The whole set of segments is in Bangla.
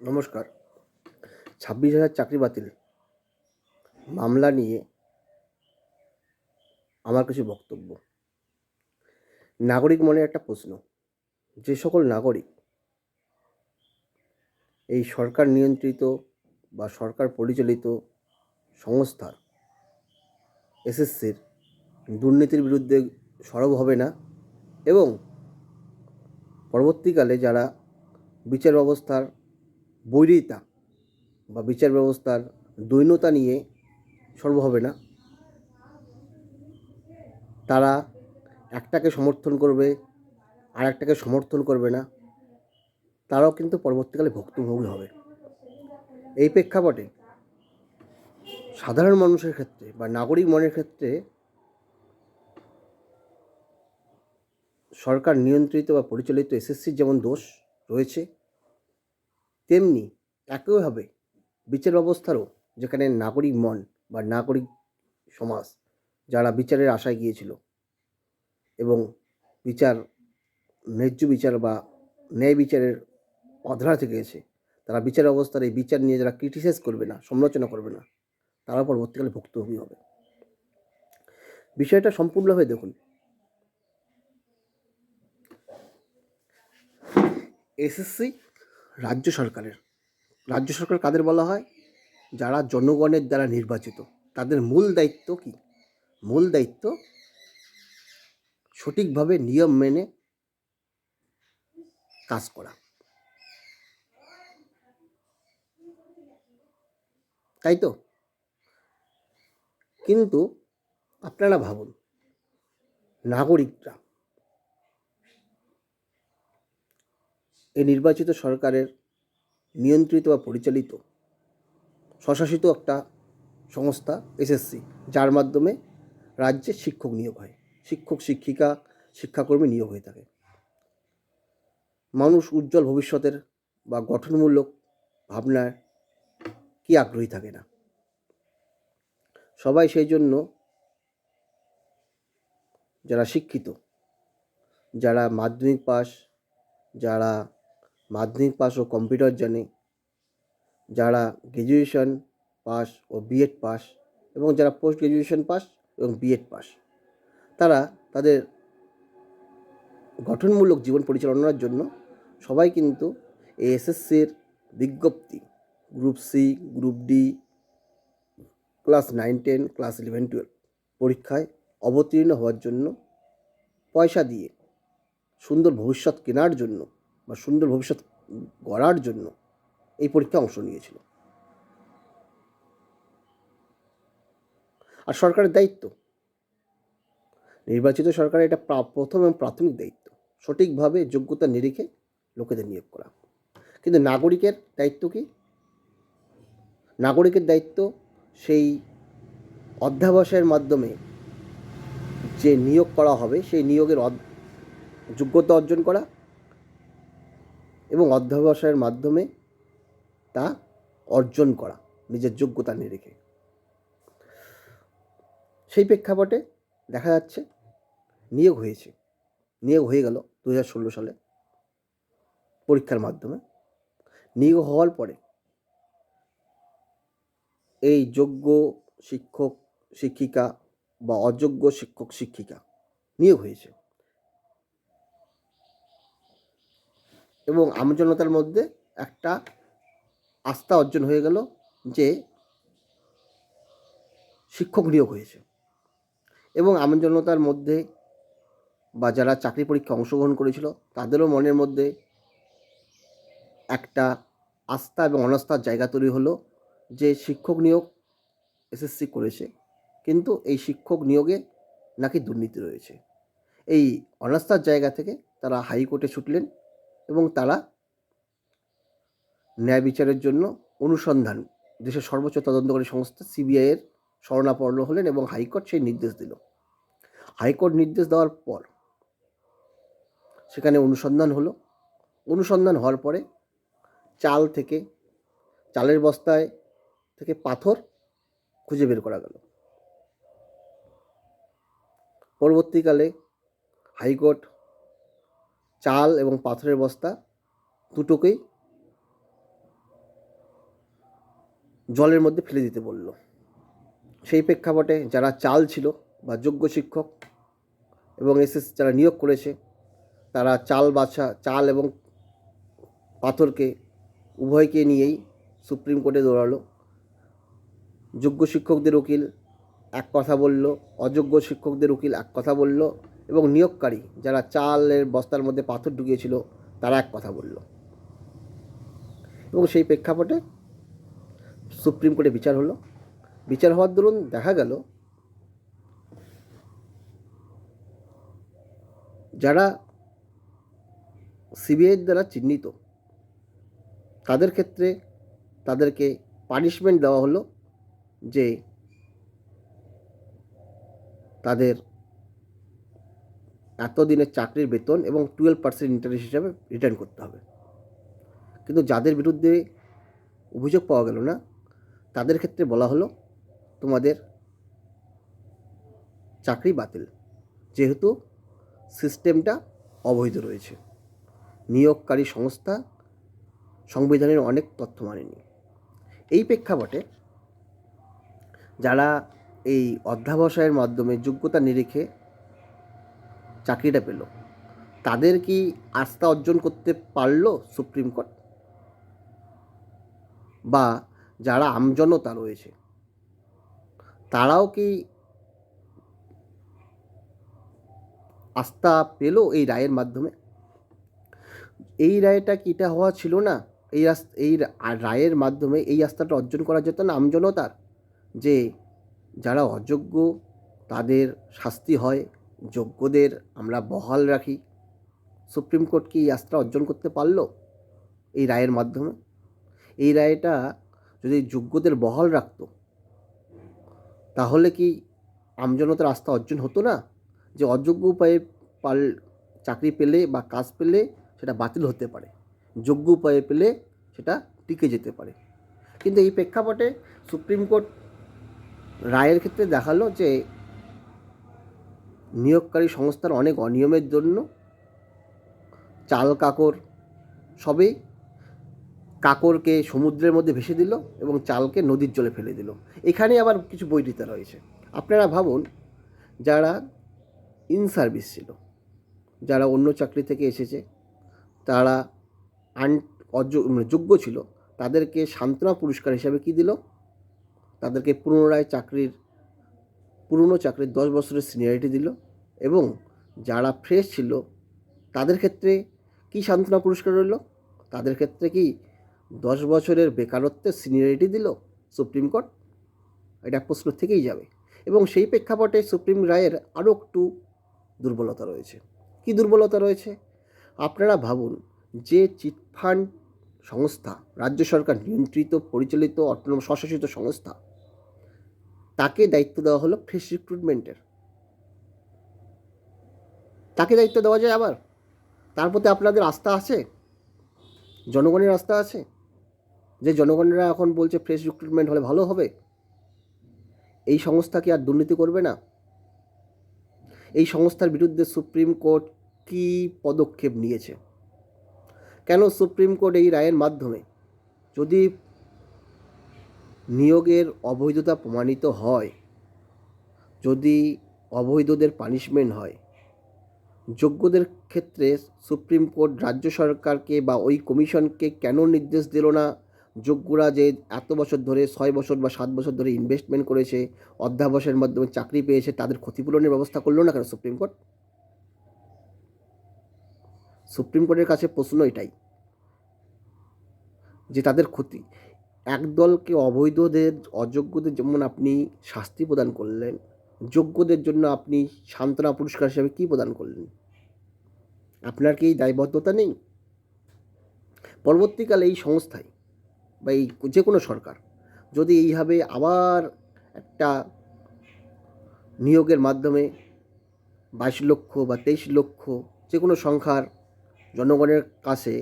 নমস্কার। ছাব্বিশ হাজার চাকরি বাতিল। মামলা নিয়ে আমার কিছু বক্তব্য। নাগরিক মনে একটা প্রশ্ন, যে সকল নাগরিক এই সরকার নিয়ন্ত্রিত বা সরকার পরিচালিত সংস্থার এসএসসির দুর্নীতির বিরুদ্ধে সরব হবে না এবং পরবর্তীকালে যারা বিচার ব্যবস্থার বৈরিতা বা বিচার ব্যবস্থার দৈন্যতা নিয়ে সর্ব হবে না। তারা একটাকে সমর্থন করবে আর একটাকে সমর্থন করবে না। তারাও কিন্তু পরবর্তীকালে ভুক্তভোগী হবে। এই প্রেক্ষাপটে সাধারণ মানুষের ক্ষেত্রে বা নাগরিক মনের ক্ষেত্রে সরকার নিয়ন্ত্রিত বা পরিচালিত এসএসসির যেমন দোষ রয়েছে তেমনি একইভাবে বিচার ব্যবস্থারও যেখানে নাগরিক মন বা নাগরিক সমাজ যারা বিচারের আশায় গিয়েছিল এবং বিচার, ন্যায্য বিচার বা ন্যায় বিচারের অধরা থেকে গেছে, তারা বিচার অবস্থার এই বিচার নিয়ে যারা ক্রিটিসাইজ করবে না, সমালোচনা করবে না, তারা পরবর্তীকালে ভুক্তভোগী হবে। বিষয়টা সম্পূর্ণভাবে দেখুন। এসএসসি রাজ্য সরকারের। রাজ্য সরকার কাদের বলা হয়? যারা জনগণের দ্বারা নির্বাচিত। তাদের মূল দায়িত্ব কি? মূল দায়িত্ব সঠিকভাবে নিয়ম মেনে কাজ করা। তাই তো? কিন্তু আপনারা ভাবুন, নাগরিকরা এই নির্বাচিত সরকারের নিয়ন্ত্রিত বা পরিচালিত, স্বশাসিত একটা সংস্থা, এসএসসি, যার মাধ্যমে রাজ্যে শিক্ষক নিয়োগ হয়। শিক্ষক, শিক্ষিকা, শিক্ষাকর্মী নিয়োগ হয়ে থাকে। মানুষ উজ্জ্বল ভবিষ্যতের বা গঠনমূলক ভাবনার কি আগ্রহী থাকে না? সবাই সেই জন্য যারা শিক্ষিত, যারা মাধ্যমিক পাস যারা মাধ্যমিক পাস ও কম্পিউটার জানে যারা গ্র্যাজুয়েশন পাস ও বিএড পাস এবং যারা পোস্ট গ্র্যাজুয়েশন পাস এবং বিএড পাস, তারা তাদের গঠনমূলক জীবন পরিচালনার জন্য সবাই কিন্তু এসএসসির বিজ্ঞপ্তি group C group D class nine ten class eleven twelve পরীক্ষায় অবতীর্ণ হওয়ার জন্য পয়সা দিয়ে সুন্দর ভবিষ্যৎ কেনার জন্য বা সুন্দর ভবিষ্যৎ গড়ার জন্য এই পরীক্ষায় অংশ নিয়েছিল। আর সরকারের দায়িত্ব। নির্বাচিত সরকারের এটা প্রথম এবং প্রাথমিক দায়িত্ব। সঠিকভাবে যোগ্যতা নিরিখে লোকেদের নিয়োগ করা। কিন্তু নাগরিকের দায়িত্ব কি? নাগরিকের দায়িত্ব সেই অধ্যাবসায়ের মাধ্যমে যে নিয়োগ করা হবে, সেই নিয়োগের যোগ্যতা অর্জন করা এবং অধ্যবসায়ের মাধ্যমে তা অর্জন করা, নিজের যোগ্যতা নিরিখে সেই প্রেক্ষাপটে দেখা যাচ্ছে নিয়োগ হয়েছে। নিয়োগ হয়ে গেল দু ষোলো সালে পরীক্ষার মাধ্যমে। নিয়োগ হওয়ার পরে এই যোগ্য শিক্ষক, শিক্ষিকা বা অযোগ্য শিক্ষক, শিক্ষিকা নিয়োগ হয়েছে। এবং আমজনতার মধ্যে একটা আস্থা অর্জন হয়ে গেল যে শিক্ষক নিয়োগ হয়েছে। এবং আমজনতার মধ্যে বা যারা চাকরি পরীক্ষা অংশগ্রহণ করেছিল, তাদেরও মনের মধ্যে একটা আস্থা এবং অনাস্থার জায়গা তৈরি হলো যে শিক্ষক নিয়োগ এসএসসি করেছে, কিন্তু এই শিক্ষক নিয়োগে নাকি দুর্নীতি রয়েছে। এই অনাস্থার জায়গা থেকে তারা হাইকোর্টে ছুটলেন এবং তারা ন্যায় বিচারের জন্য অনুসন্ধান, দেশের সর্বোচ্চ তদন্তকারী সংস্থা সিবিআইয়ের শরণাপন্ন হলেন এবং হাইকোর্ট সেই নির্দেশ দিল। হাইকোর্ট নির্দেশ দেওয়ার পর সেখানে অনুসন্ধান হলো। অনুসন্ধান হওয়ার পরে চাল থেকে, চালের বস্তায় থেকে পাথর খুঁজে বের করা গেল। পরবর্তীকালে হাইকোর্ট চাল এবং পাথরের বস্তা দুটোকেই জলের মধ্যে ফেলে দিতে বলল। সেই প্রেক্ষাপটে যারা চাল ছিল বা যোগ্য শিক্ষক এবং এসএস যারা নিয়োগ করেছে, তারা চাল বাছা, চাল এবং পাথরকে উভয়কে নিয়েই সুপ্রিম কোর্টে দৌড়ালো। যোগ্য শিক্ষকদের উকিল এক কথা বলল, অযোগ্য শিক্ষকদের উকিল এক কথা বলল এবং নিয়োগকারী যারা চালের বস্তার মধ্যে পাথর ঢুকিয়েছিল, তারা এক কথা বলল। এবং সেই প্রেক্ষাপটে সুপ্রিম কোর্টে বিচার হলো। বিচার হওয়ার দরুন দেখা গেল, যারা সিবিআইয়ের দ্বারা চিহ্নিত, তাদের ক্ষেত্রে তাদেরকে পানিশমেন্ট দেওয়া হলো যে তাদের এতদিনের চাকরির বেতন এবং টুয়েলভ পার্সেন্ট ইন্টারেস্ট হিসাবে রিটার্ন করতে হবে। কিন্তু যাদের বিরুদ্ধে অভিযোগ পাওয়া গেল না, তাদের ক্ষেত্রে বলা হলো, তোমাদের চাকরি বাতিল। যেহেতু সিস্টেমটা অবৈধ রয়েছে। নিয়োগকারী সংস্থা সংবিধানের অনেক তথ্য মানেনি। এই প্রেক্ষাপটে যারা এই অধ্যাবসায়ের মাধ্যমে যোগ্যতা নিরিখে চাকরিটা পেল। তাদের কি আস্থা অর্জন করতে পারল সুপ্রিম কোর্ট? বা যারা আমজনতা রয়েছে, তারাও কি আস্থা পেল এই রায়ের মাধ্যমে? এই রায়টা কি এটা হওয়া ছিল না? এই এই রায়ের মাধ্যমে এই আস্থাটা অর্জন করা যেত না আমজনতার? যে যারা অযোগ্য, তাদের শাস্তি হয় যোগ্যদের আমরা বহাল রাখি। সুপ্রিম কোর্ট কি এই আস্থা অর্জন করতে পারল? এই রায়ের মাধ্যমে। এই রায়টা যদি যোগ্যদের বহাল রাখত, তাহলে কি আমজনতার আস্থা অর্জন হতো না? যে অযোগ্য উপায়ে পাল, চাকরি পেলে বা কাজ পেলে সেটা বাতিল হতে পারে। যোগ্য উপায়ে পেলে সেটা টিকে যেতে পারে। কিন্তু এই প্রেক্ষাপটে সুপ্রিম কোর্ট রায়ের ক্ষেত্রে দেখাল যে নিয়োগকারী সংস্থার অনেক অনিয়মের জন্য চাল কাকর সবেই কাকরকে সমুদ্রের মধ্যে ভেসে দিল এবং চালকে নদীর জলে ফেলে দিল। এখানে আবার কিছু বৈরিতা রয়েছে। আপনারা ভাবুন, যারা ইন সার্ভিস ছিল, যারা অন্য চাকরি থেকে এসেছে, তারা আন মানে যোগ্য ছিল, তাদেরকে সান্ত্বনা পুরস্কার হিসাবে কি দিল? তাদেরকে পুনরায় চাকরির পুরনো চাকরির দশ বছরের সিনিয়রিটি দিল এবং যারা ফ্রেশ ছিল, তাদের ক্ষেত্রে কি সান্ত্বনা পুরস্কার রইল? তাদের ক্ষেত্রে কি দশ বছরের বেকারত্বের সিনিয়রিটি দিল সুপ্রিম কোর্ট? এটা প্রশ্ন থেকেই যাবে। এবং সেই প্রেক্ষাপটে সুপ্রিম রায়ের আরও একটু দুর্বলতা রয়েছে। কি দুর্বলতা রয়েছে? আপনারা ভাবুন, যে চিটফান্ড সংস্থা, রাজ্য সরকার নিয়ন্ত্রিত, পরিচালিত অটোনম স্বশাসিত সংস্থা তাকে দায়িত্ব দেওয়া হলো ফ্রেশ রিক্রুটমেন্টের তাকে দায়িত্ব দেওয়া যায় আবার? তার প্রতি আপনাদের আস্থা আছে? জনগণের আস্থা আছে? যে জনগণেরা এখন বলছে ফ্রেশ রিক্রুটমেন্ট হলে ভালো হবে? এই সংস্থা কি আর দুর্নীতি করবে না? এই সংস্থার বিরুদ্ধে সুপ্রিম কোর্ট কী পদক্ষেপ নিয়েছে? কেন সুপ্রিম কোর্ট এই রায়ের মাধ্যমে? যদি নিয়োগের অবৈধতা প্রমাণিত হয় যদি অবৈধদের পানিশমেন্ট হয়। যোগ্যদের ক্ষেত্রে সুপ্রিম কোর্ট রাজ্য সরকারকে বা ওই কমিশনকে কেন নির্দেশ দিল না? যোগ্যরা যে এত বছর ধরে ছয় বছর বা সাত বছর ধরে ইনভেস্টমেন্ট করেছে, অধ্যাবসায়ের মাধ্যমে চাকরি পেয়েছে, তাদের ক্ষতিপূরণের ব্যবস্থা করল না কেন সুপ্রিম কোর্ট? সুপ্রিম কোর্টের কাছে প্রশ্ন এটাই যে তাদের ক্ষতি একদলকে অবৈধদের, অযোগ্যদের যেমন আপনি শাস্তি প্রদান করলেন, যোগ্যদের জন্য আপনি সান্ত্বনা পুরস্কার হিসাবে কী প্রদান করলেন? আপনার কি এই দায়বদ্ধতা নেই? পরবর্তীকালে এই সংস্থায় বা এই যে কোনো সরকার যদি এইভাবে আবার একটা নিয়োগের মাধ্যমে বাইশ লক্ষ বা তেইশ লক্ষ যে কোনো সংখ্যার জনগণের কাছে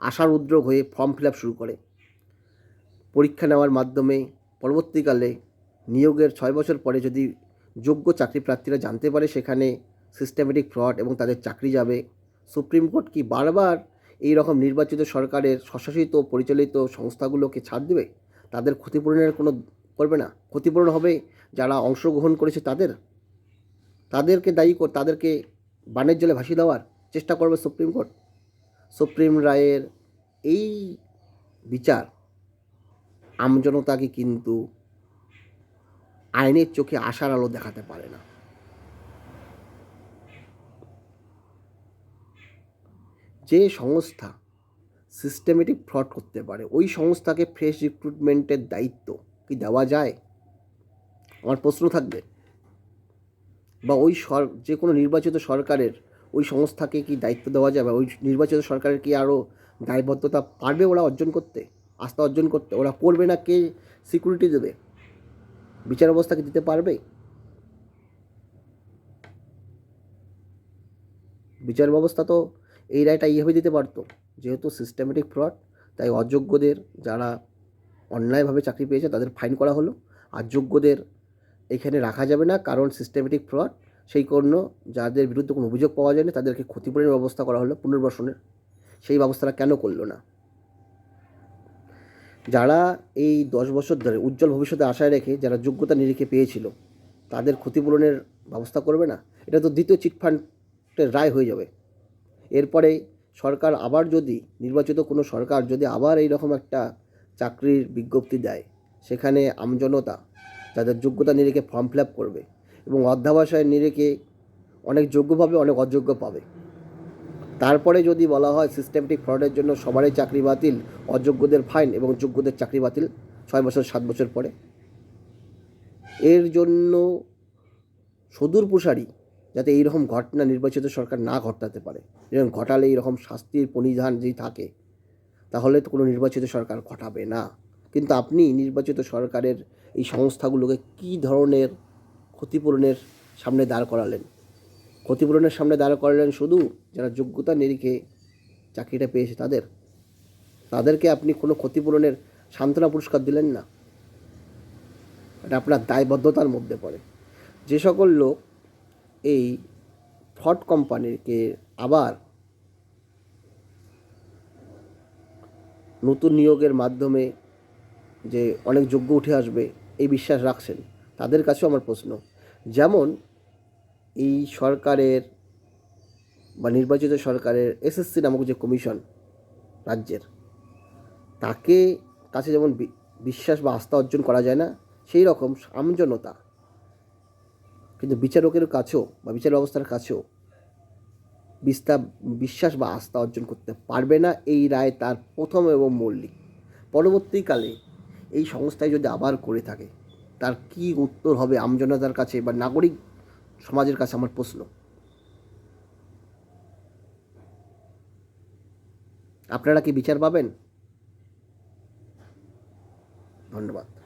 আশার উদ্যোগ হয়ে ফর্ম ফিল আপ শুরু করে পরীক্ষা নেওয়ার মাধ্যমে পরবর্তীকালে নিয়োগের ছয় বছর পরে যদি যোগ্য চাকরি প্রার্থীরা জানতে পারে সেখানে সিস্টেমেটিক ফ্রড এবং তাদের চাকরি যাবে, সুপ্রিম কোর্ট কি বারবার এই রকম নির্বাচিত সরকারের স্বশাসিত পরিচালিত সংস্থাগুলোকে ছাড় দেবে? তাদের ক্ষতিপূরণের কোনো করবে না? ক্ষতিপূরণ হবে যারা অংশগ্রহণ করেছে তাদের? তাদেরকে দায়ী কর, তাদেরকে বানের জলে ভাসিয়ে দেওয়ার চেষ্টা করবে সুপ্রিম কোর্ট। সুপ্রিম রায়ের এই বিচার আমজনতাকে কিন্তু আইনের চোখে আশার আলো দেখাতে পারে না। যে সংস্থা সিস্টেমেটিক ফ্রড করতে পারে, ওই সংস্থাকে ফ্রেশ রিক্রুটমেন্টের দায়িত্ব কি দেওয়া যায়? আমার প্রশ্ন থাকবে। বা ওই সর, যে কোনো নির্বাচিত সরকারের ওই সংস্থাকে কি দায়িত্ব দেওয়া যায় বা ওই নির্বাচিত সরকারের কি আরও দায়বদ্ধতা পারবে ওরা অর্জন করতে? আস্থা অর্জন করতে, ওরা করবে না কে সিকিউরিটি দেবে? বিচার ব্যবস্থাকে দিতে পারবে? বিচার ব্যবস্থা তো এই রায়টা এইভাবে দিতে পারতো, যেহেতু সিস্টেমেটিক ফ্রড তাই অযোগ্যদের যারা অন্যায়ভাবে চাকরি পেয়েছে তাদের ফাইন করা হলো। আর যোগ্যদের এখানে রাখা যাবে না, কারণ সিস্টেমেটিক ফ্রড সেই জন্য যাদের বিরুদ্ধে কোনো অভিযোগ পাওয়া যায়নি তাদেরকে ক্ষতিপূরণের ব্যবস্থা করা হলো পুনর্বাসনের। সেই ব্যবস্থাটা কেন করল না? যারা এই দশ বছর ধরে উজ্জ্বল ভবিষ্যতে আশায় রেখে, যারা যোগ্যতা নিরিখে পেয়েছিল, তাদের ক্ষতিপূরণের ব্যবস্থা করবে না? এটা তো দ্বিতীয় চিটফান্ডের রায় হয়ে যাবে। এরপরে সরকার আবার যদি, নির্বাচিত কোনো সরকার যদি আবার এই রকম একটা চাকরির বিজ্ঞপ্তি দেয়, সেখানে আমজনতা যাদের যোগ্যতা নিরিখে ফর্ম ফিল করবে এবং অধ্যাবসায় নিরিখে অনেক যোগ্য পাবে অনেক অযোগ্য পাবে। তারপরে যদি বলা হয় সিস্টেমেটিক ফ্রডের জন্য সবারই চাকরি বাতিল, অযোগ্যদের ফাইন এবং যোগ্যদের চাকরি বাতিল, ছয় বছর, সাত বছর পরে। এর জন্য সুদূর প্রসারী যাতে এইরকম ঘটনা নির্বাচিত সরকার না ঘটাতে পারে এরকম ঘটালে এইরকম শাস্তির পরিধান যদি থাকে, তাহলে তো কোনো নির্বাচিত সরকার ঘটাবে না। কিন্তু আপনি নির্বাচিত সরকারের এই সংস্থাগুলোকে কী ধরনের ক্ষতিপূরণের সামনে দাঁড় করালেন? ক্ষতিপূরণের সামনে দাঁড় করালেন শুধু যারা যোগ্যতা নিরিখে চাকরিটা পেয়েছে তাদের। তাদেরকে আপনি কোনো ক্ষতিপূরণের সান্ত্বনা পুরস্কার দিলেন না। এটা আপনার দায়বদ্ধতার মধ্যে পড়ে। যে সকল লোক এই ফ্রড কোম্পানিকে আবার নতুন নিয়োগের মাধ্যমে যে অনেক যোগ্য উঠে আসবে, এই বিশ্বাস রাখছেন, তাদের কাছেও আমার প্রশ্ন। যেমন এই সরকারের বা নির্বাচিত সরকারের এসএসসি নামক যে কমিশন রাজ্যের, তাকে কাছে যেমন বিশ্বাস বা আস্থা অর্জন করা যায় না, সেই রকম আমজনতা কিন্তু বিচারকের কাছেও বা বিচার ব্যবস্থার কাছেও বিস্তা, বিশ্বাস বা আস্থা অর্জন করতে পারবে না, এই রায় তার প্রথম এবং মৌলিক পরবর্তীকালে এই সংস্থায় যদি আবার করে থাকে, তার কি উত্তর হবে আমজনতার কাছে বা নাগরিক সমাজের কাছে আমার প্রশ্ন। আপনারা কি বিচার পাবেন? ধন্যবাদ।